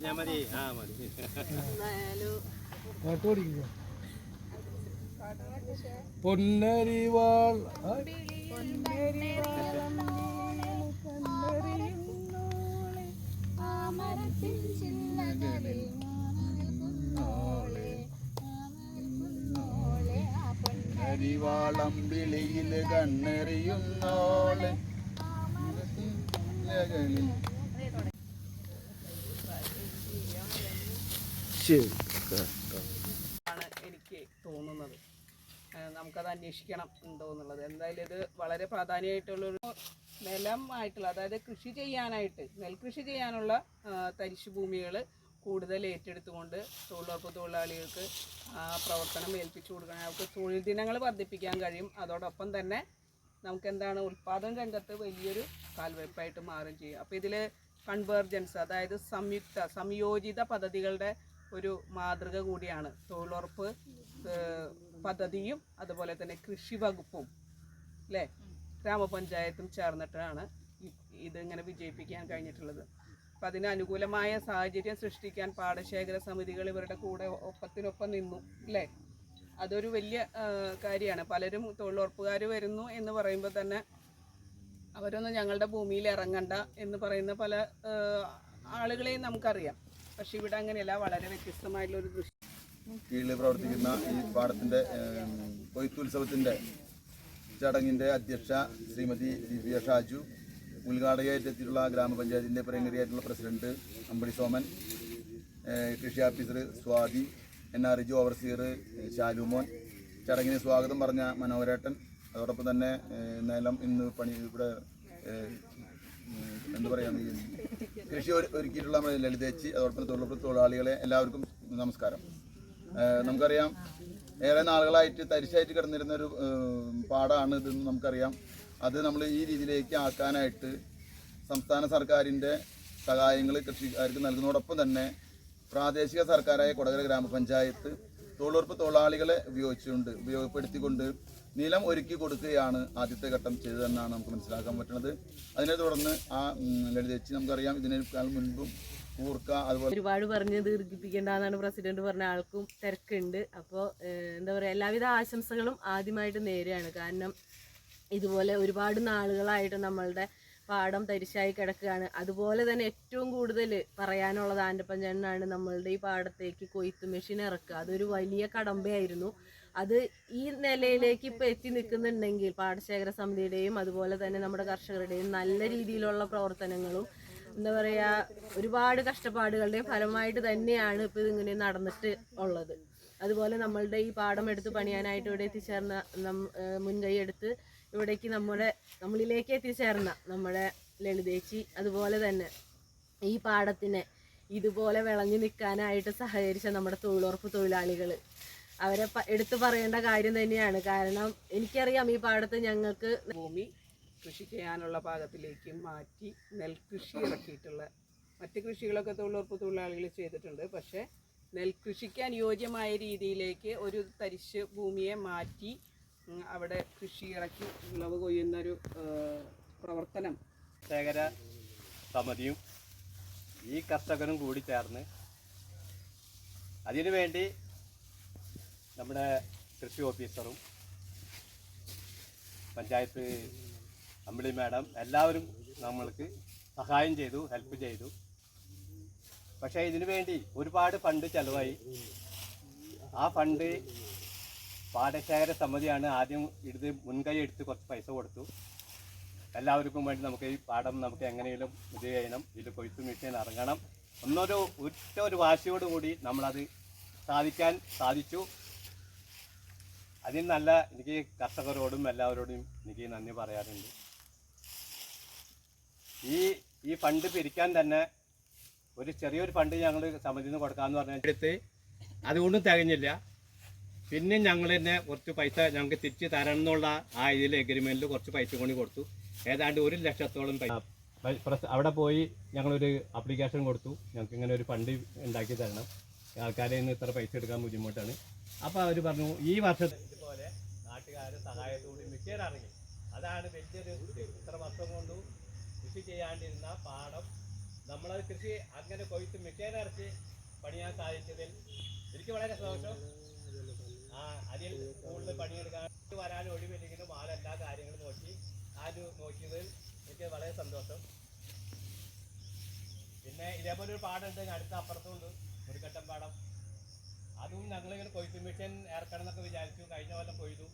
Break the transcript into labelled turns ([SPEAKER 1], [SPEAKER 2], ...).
[SPEAKER 1] ഞാൻ മതി. ആ മതി.
[SPEAKER 2] പാട്ടോടിക്കുക പൊന്നരിവാൾ. ആ,
[SPEAKER 3] അരിവാളം വിളിയിൽ കണ്ണെറിയുന്നോളെ
[SPEAKER 4] ആണ് എനിക്ക് തോന്നുന്നത്. നമുക്കത് അന്വേഷിക്കണം ഉണ്ടോ എന്നുള്ളത് എന്തായാലും ഇത് വളരെ പ്രാധാന്യമായിട്ടുള്ളൊരു നിലം ആയിട്ടുള്ള അതായത് കൃഷി ചെയ്യാനായിട്ട് നെൽകൃഷി ചെയ്യാനുള്ള തരിശു ഭൂമികൾ കൂടുതൽ ഏറ്റെടുത്തുകൊണ്ട് തൊഴിലുറപ്പ് തൊഴിലാളികൾക്ക് പ്രവർത്തനം ഏൽപ്പിച്ചു കൊടുക്കണം. അവർക്ക് തൊഴിൽ ദിനങ്ങൾ വർദ്ധിപ്പിക്കാൻ കഴിയും. അതോടൊപ്പം തന്നെ നമുക്ക് എന്താണ് ഉൽപ്പാദന രംഗത്ത് വലിയൊരു കാൽവയ്പായിട്ട് മാറുകയും ചെയ്യും. അപ്പോൾ ഇതിൽ കൺവേർജൻസ് അതായത് സംയുക്ത സംയോജിത പദ്ധതികളുടെ ഒരു മാതൃക കൂടിയാണ്. തൊഴിലുറപ്പ് പദ്ധതിയും അതുപോലെ തന്നെ കൃഷി വകുപ്പും അല്ലേ ഗ്രാമപഞ്ചായത്തും ചേർന്നിട്ടാണ് ഇത് ഇതിങ്ങനെ വിജയിപ്പിക്കാൻ കഴിഞ്ഞിട്ടുള്ളത്. അപ്പം അതിന് അനുകൂലമായ സാഹചര്യം സൃഷ്ടിക്കാൻ പാടശേഖര സമിതികൾ ഇവരുടെ കൂടെ ഒപ്പത്തിനൊപ്പം നിന്നു അല്ലേ അതൊരു വലിയ കാര്യമാണ്. പലരും തൊഴിലുറപ്പുകാർ വരുന്നു എന്ന് പറയുമ്പോൾ തന്നെ അവരൊന്നും ഞങ്ങളുടെ ഭൂമിയിൽ ഇറങ്ങണ്ട എന്ന് പറയുന്ന പല ആളുകളെയും നമുക്കറിയാം. പക്ഷെ ഇവിടെ അങ്ങനെയല്ല വളരെ വ്യത്യസ്തമായിട്ടുള്ള ഒരു ദൃശ്യം.
[SPEAKER 3] കീഴിൽ പ്രവർത്തിക്കുന്ന ഈ പാടത്തിന്റെ കൊയ്ത്തുത്സവത്തിന്റെ ചടങ്ങിന്റെ അധ്യക്ഷ ശ്രീമതി ദിവ്യ ഷാജു ഉദ്ഘാടകയായിട്ടെത്തിയിട്ടുള്ള ഗ്രാമപഞ്ചായത്തിന്റെ പ്രിയങ്കരിയായിട്ടുള്ള പ്രസിഡന്റ് അമ്പടി സോമൻ കൃഷി officer Swathi N R G overseer Shalumon ചടങ്ങിന് സ്വാഗതം പറഞ്ഞ മനോഹരേട്ടൻ അതോടൊപ്പം തന്നെ നിലം ഇന്ന് പണി ഇവിടെ എന്താ പറയുക കൃഷി ഒരുക്കിയിട്ടുള്ള നമ്മുടെ ലളിതേച്ചി അതോടൊപ്പം തൊഴിലുറപ്പ് തൊഴിലാളികളെ എല്ലാവർക്കും നമസ്കാരം. നമുക്കറിയാം ഏറെ നാളുകളായിട്ട് തരിശായിട്ട് കിടന്നിരുന്ന ഒരു പാടാണ് ഇതെന്ന് നമുക്കറിയാം. അത് നമ്മൾ ഈ രീതിയിലേക്ക് ആക്കാനായിട്ട് സംസ്ഥാന സർക്കാരിന്റെ സഹായങ്ങൾ കൃഷിക്കാർക്ക് നൽകുന്നതോടൊപ്പം തന്നെ പ്രാദേശിക സർക്കാരായ കൊടകര ഗ്രാമപഞ്ചായത്ത് തൊഴിലുറപ്പ് തൊഴിലാളികളെ ഉപയോഗിച്ചുകൊണ്ട് ഉപയോഗപ്പെടുത്തിക്കൊണ്ട് നിലം ഒരുക്കി കൊടുക്കുകയാണ് ആദ്യത്തെ ഘട്ടം ചെയ്തതെന്നാണ് നമുക്ക് മനസ്സിലാക്കാൻ പറ്റുന്നത്. അതിനെ തുടർന്ന് ആ ലളിതേച്ചി നമുക്കറിയാം ഇതിനേക്കാൾ മുൻപും കൂർക്ക അതുപോലെ
[SPEAKER 5] ഒരുപാട് പറഞ്ഞ് ദീർഘിപ്പിക്കേണ്ടെന്നാണ് പ്രസിഡന്റ് പറഞ്ഞ ആൾക്കും തിരക്കുണ്ട്. അപ്പോൾ എന്താ പറയുക എല്ലാവിധ ആശംസകളും ആദ്യമായിട്ട് നേരെയാണ് കാരണം ഇതുപോലെ ഒരുപാട് നാളുകളായിട്ട് നമ്മളുടെ പാടം തരിശായി കിടക്കുകയാണ്. അതുപോലെ തന്നെ ഏറ്റവും കൂടുതൽ പറയാനുള്ളത് ആന്റപ്പഞ്ചേട്ടനാണ് നമ്മളുടെ ഈ പാടത്തേക്ക് കൊയ്ത്ത് മെഷീൻ ഇറക്കുക. അതൊരു വലിയ കടമ്പയായിരുന്നു. അത് ഈ നിലയിലേക്ക് ഇപ്പോൾ എത്തി നിൽക്കുന്നുണ്ടെങ്കിൽ പാടശേഖര സമിതിയുടെയും അതുപോലെ തന്നെ നമ്മുടെ കർഷകരുടെയും നല്ല രീതിയിലുള്ള പ്രവർത്തനങ്ങളും എന്താ പറയുക ഒരുപാട് കഷ്ടപ്പാടുകളുടെ ഫലമായിട്ട് തന്നെയാണ് ഇപ്പോൾ ഇതിങ്ങനെ നടന്നിട്ട് ഉള്ളത്. അതുപോലെ നമ്മളുടെ ഈ പാടം എടുത്ത് പണിയാനായിട്ട് ഇവിടെ എത്തിച്ചേർന്ന മുൻകൈ എടുത്ത് ഇവിടേക്ക് നമ്മുടെ നമ്മളിലേക്ക് എത്തിച്ചേർന്ന നമ്മുടെ ലളിതേച്ചി അതുപോലെ തന്നെ ഈ പാടത്തിനെ ഇതുപോലെ വിളഞ്ഞു നിൽക്കാനായിട്ട് സഹകരിച്ച നമ്മുടെ തൊഴിലുറപ്പ് തൊഴിലാളികൾ അവരെ എടുത്തു പറയേണ്ട കാര്യം തന്നെയാണ്. കാരണം എനിക്കറിയാം ഈ പാടത്ത് ഞങ്ങൾക്ക്
[SPEAKER 4] ഭൂമി കൃഷി ചെയ്യാനുള്ള പാകത്തിലേക്ക് മാറ്റി നെൽകൃഷി ഇറക്കിയിട്ടുള്ള മറ്റ് കൃഷികളൊക്കെ തൊഴിലുറപ്പ് തൊഴിലാളികൾ ചെയ്തിട്ടുണ്ട്. പക്ഷേ നെൽകൃഷിക്ക് അനുയോജ്യമായ രീതിയിലേക്ക് ഒരു തരിശ് ഭൂമിയെ മാറ്റി അവിടെ കൃഷി ഇറക്കി വിളവ് കൊയ്യുന്ന ഒരു പ്രവർത്തനം.
[SPEAKER 1] ശേഖര സമിതിയും ഈ കർഷകരും കൂടി ചേർന്ന് അതിനു വേണ്ടി നമ്മുടെ കൃഷി ഓഫീസറും പഞ്ചായത്ത് അമ്പിളി മാഡം എല്ലാവരും നമ്മൾക്ക് സഹായം ചെയ്തു ഹെൽപ്പ് ചെയ്തു. പക്ഷേ ഇതിനു വേണ്ടി ഒരുപാട് ഫണ്ട് ചെലവായി. ആ ഫണ്ട് പാടശേഖര സമിതിയാണ് ആദ്യം ഇടത് മുൻകൈ എടുത്ത് കുറച്ച് പൈസ കൊടുത്തു. എല്ലാവർക്കും വേണ്ടി നമുക്ക് ഈ പാഠം നമുക്ക് എങ്ങനെയും ഇത് ചെയ്യണം. ഇതിൽ കൊയ്ത്ത് മെഷീൻ ഇറങ്ങണം. ഒന്നൊരു ഒറ്റ ഒരു വാശിയോടുകൂടി നമ്മളത് സാധിക്കാൻ സാധിച്ചു. അതിന് നല്ല എനിക്ക് കർഷകരോടും എല്ലാവരോടും എനിക്ക് നന്ദി പറയാറുണ്ട്. ഈ ഈ ഫണ്ട് പിരിക്കാൻ തന്നെ ഒരു ചെറിയൊരു ഫണ്ട് ഞങ്ങൾ സമിതിയിൽ നിന്ന് കൊടുക്കാമെന്ന് പറഞ്ഞ എടുത്ത് അതുകൊണ്ടും തികഞ്ഞില്ല. പിന്നെ ഞങ്ങൾ തന്നെ കുറച്ച് പൈസ ഞങ്ങൾക്ക് തിരിച്ച് തരണം എന്നുള്ള ആ ഇതിൽ എഗ്രിമെന്റിൽ കുറച്ച് പൈസ കൊണ്ട് കൊടുത്തു. ഏതാണ്ട് ഒരു ലക്ഷത്തോളം പൈസ അവിടെ പോയി ഞങ്ങളൊരു അപ്ലിക്കേഷൻ കൊടുത്തു. ഞങ്ങൾക്ക് ഇങ്ങനെ ഒരു ഫണ്ട് ഉണ്ടാക്കി തരണം. ആൾക്കാരെ നിന്ന് ഇത്ര പൈസ എടുക്കാൻ ബുദ്ധിമുട്ടാണ്. അപ്പോൾ അവർ പറഞ്ഞു ഈ വർഷത്തെ പോലെ നാട്ടുകാരുടെ സഹായത്തോടെ മിഷീൻ ഇറങ്ങി അതാണ് വലിയൊരു ഇത്. ഇത്ര വർഷം കൊണ്ട് കൃഷി ചെയ്യാണ്ടിരുന്ന പാടം. നമ്മളത് കൃഷി അങ്ങനെ കൊയ്ത്ത് ഇറച്ച് പണിയാൻ സാധിച്ചതിൽ എനിക്ക് വളരെ സന്തോഷം. അതിൽ കൂടുതൽ പണിയെടുക്കാൻ വരാൻ ഒഴിവില്ലെങ്കിലും ആൾ എല്ലാ കാര്യങ്ങളും നോക്കി ആര് നോക്കിയതിൽ എനിക്ക് വളരെ സന്തോഷം. പിന്നെ ഇതേപോലെ ഒരു പാടുണ്ട് അടുത്ത അപ്പുറത്തുണ്ട് മുരുക്കട്ടം പാടം. അതും ഞങ്ങളിങ്ങനെ കൊയ്ത്ത് മിഷൻ ഏർക്കണം എന്നൊക്കെ വിചാരിച്ചു കഴിഞ്ഞ കൊല്ലം കൊയ്തു.